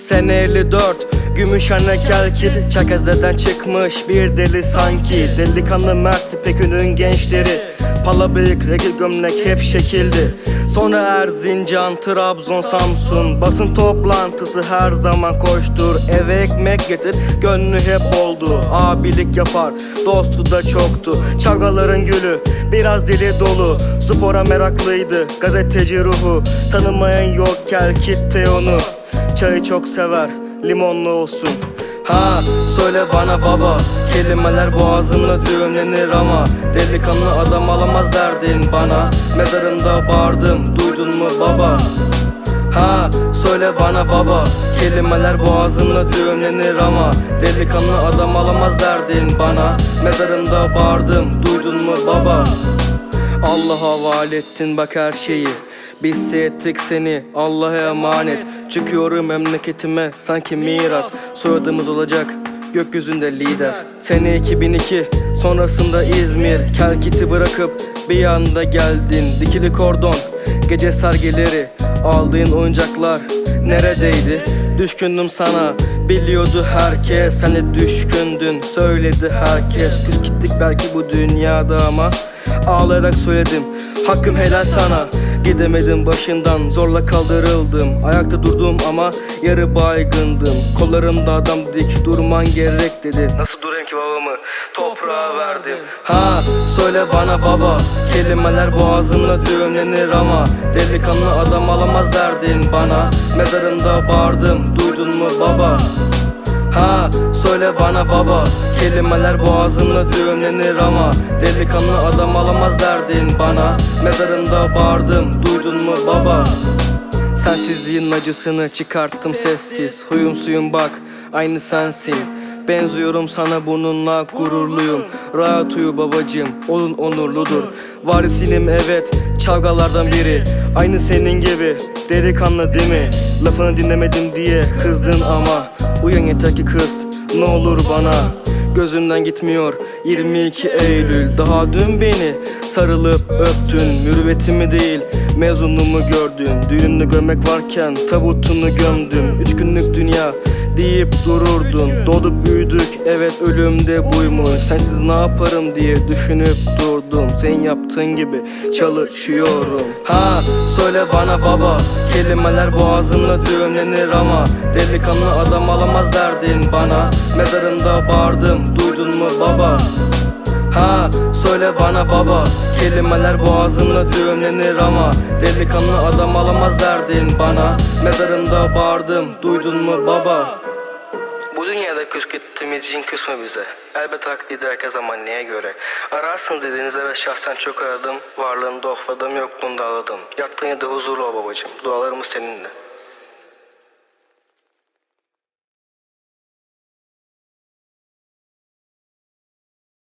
Sene 54 Gümüşhane Kelkit Çerkezlerden çıkmış bir deli sanki. Delikanlı Mert Pekün'ün gençleri. Palabıyık, regi gömlek hep şekildi. Sonra Erzincan, Trabzon, Samsun. Basın toplantısı her zaman koştur. Eve ekmek getir, gönlü hep oldu Abilik yapar, dostu da çoktu. Çavgaların gülü, biraz dili dolu. Spora meraklıydı, gazeteci ruhu. Tanımayan yok Kelkit'te onu Çayı çok sever, limonlu olsun. Ha söyle bana baba Kelimeler boğazımla düğümlenir ama Delikanlı adam alamaz derdin bana. Mezarında bağırdım duydun mu baba? Ha söyle bana baba Kelimeler boğazımla düğümlenir ama Delikanlı adam alamaz derdin bana. Mezarında bağırdım duydun mu baba Allah'a havale bak her şeyi. Biz ettik seni Allah'a emanet. Çıkıyorum memleketime sanki miras. Soyadımız olacak gökyüzünde lider. Sene 2002 sonrasında İzmir. Kelkit'i bırakıp bir anda geldin. Dikili kordon gece sergileri. Aldığın oyuncaklar neredeydi? Düşkündüm sana. Biliyordu herkes Sen de düşkündün. Söyledi herkes. Küs gittik belki bu dünyada ama Ağlayarak söyledim hakkım helal sana. Gidemedim başından zorla kaldırıldım. Ayakta durdum ama yarı baygındım. Kollarımda adam dik durman gerek dedi. Nasıl durayım ki babamı? Toprağa verdim Ha söyle bana baba. Kelimeler boğazımla düğümlenir ama Delikanlı adam alamaz derdin bana. Mezarında bağırdım duydun mu baba Ha söyle bana baba Kelimeler boğazımla düğümlenir ama Delikanlı adam alamaz derdin bana. Mezarında bağırdım duydun mu baba? Sensizliğin acısını çıkarttım sessiz. Huyum suyum bak aynı sensin. Benziyorum sana bununla gururluyum. Rahat uyu babacım olun onurludur. Varisinim evet çavgalardan biri. Aynı senin gibi delikanlı değil mi? Lafını dinlemedim diye kızdın ama Uyan yeter ki kız ne olur bana. Gözümden gitmiyor 22 Eylül. Daha dün beni sarılıp öptün. Mürüvvetimi değil mezunumu gördün. Düğününü görmek varken tabutunu gömdüm. Üç günlük dünya deyip dururdun. Doğduk büyüdük evet ölümde buymuş. Sensiz ne yaparım diye düşünüp durdum. Sen yaptığın gibi çalışıyorum. Ha söyle bana baba Kelimeler boğazımla düğümlenir ama Delikanlı adam alamaz derdin bana. Mezarında bağırdım duydun mu baba Ha söyle bana baba Kelimeler boğazımla düğümlenir ama Delikanlı adam alamaz derdin bana Mezarında bağırdım duydun mu baba bu dünyada küs gittiğimiz için küsme bize. Elbet haklıydı herkes ama neye göre? Ararsın dediğinizde ve şahsen çok aradım. Varlığında ofladım, yokluğunda ağladım. Yattığın yerde huzurlu ol babacığım. Dualarımız seninle.